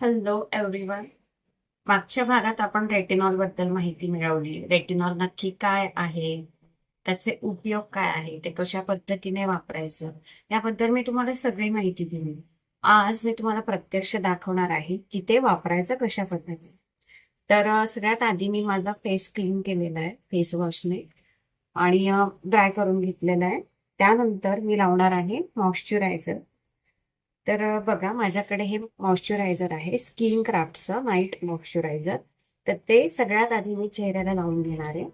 Hello everyone मागच्या भागात आपण रेटिनॉलबद्दल माहिती मिळवली. रेटिनॉल नक्की काय आहे? त्याचे उपयोग काय आहे? ते कशा पद्धतीने वापरायचं? याबद्दल मी तुम्हाला सगळी माहिती दिली. आज मी तुम्हाला प्रत्यक्ष दाखवणार आहे की ते वापरायचं कशा पद्धतीने. तर सगळ्यात आधी मी माझा फेस क्लीन केलेला आहे फेस वॉशने आणि ड्राय करून घेतलेला आहे. त्यानंतर मी लावणार आहे मॉइश्चरायझर तर बघा माझ्याकडे हे मॉइश्चरायझर आहे स्किन क्राफ्टचं नाईट मॉइश्चरायझर. तर ते सगळ्यात आधी मी चेहऱ्याला लावून घेणार आहे.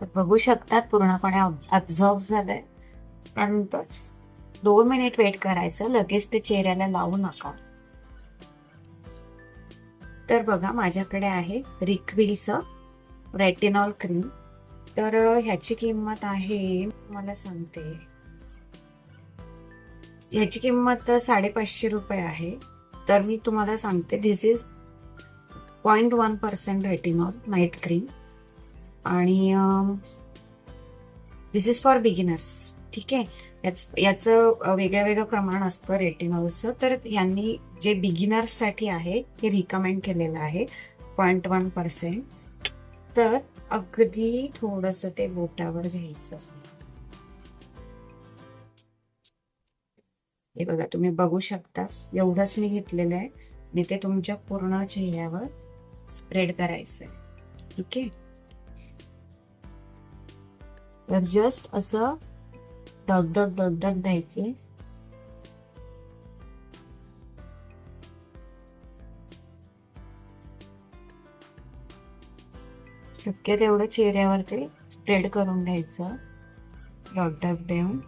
तर बघू शकतात पूर्णपणे अब्झॉर्ब झालंय. पण दोन मिनिट वेट करायचं लगेच ते चेहऱ्याला लावू नका. तर बघा माझ्याकडे आहे रिक्विलचं रेटिनॉल क्रीम तर ह्याची किंमत आहे मला सांगते. ह्याची किंमत साडेपाचशे रुपये आहे. तर मी तुम्हाला सांगते this is point one percent retinol night cream आणि दिस इज फॉर बिगिनर्स ठीक आहे. याच याचं वेगळं वेगळं प्रमाण असतं रेटिनॉलचं तर यांनी जे बिगिनर्ससाठी आहे ते रिकमेंड केलेलं आहे पॉईंट वन पर्सेंट तर अगदी थोडंसं ते बोटावर घ्यायचं. हे बघा तुम्ही बघू शकता. एवढंच मी घेतलेलं आहे. आणि ते तुमच्या पूर्ण चेहऱ्यावर स्प्रेड करायचं आहे ठीक आहे? तर जस्ट असं डॉट डॉट डॉट डॉट द्यायचे. शक्य तेवढं चेहऱ्यावर ते स्प्रेड करून घ्यायचं. डॉट डॉट देऊन.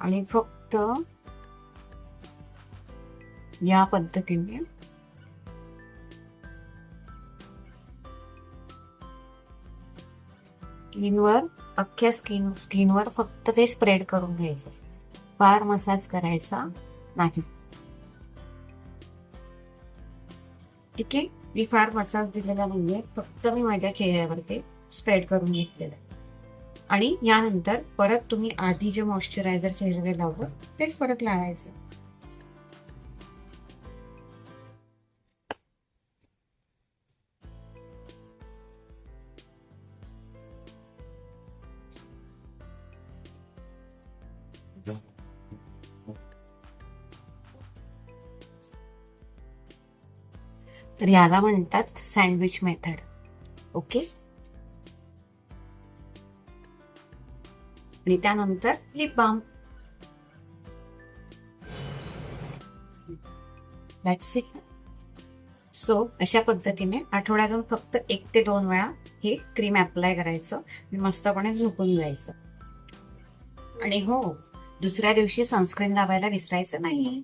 आणि फक्त या पद्धतीने स्किनवर अख्ख्या स्किन स्किनवर फक्त ते स्प्रेड करून घ्यायचं. फार मसाज करायचा नाही. ठीक आहे? मी फार मसाज दिलेला नाहीये. फक्त मी माझ्या चेहऱ्यावर ते स्प्रेड करून घेतलेलं आणि यानंतर परत तुम्ही आधी जे मॉइश्चरायझर चेहऱ्याला लावलं तेच परत लावायचं. तर याला म्हणतात सँडविच मेथड ओके आणि त्यानंतर lip balm that's it so अशा पद्धतीने आठवड्यातून फक्त एक ते दोन वेळा हे क्रीम अप्लाय करायचं आणि मस्तपणे झोपून जायचं. आणि हो दुसऱ्या दिवशी सनस्क्रीन लावायला विसरायचं नाही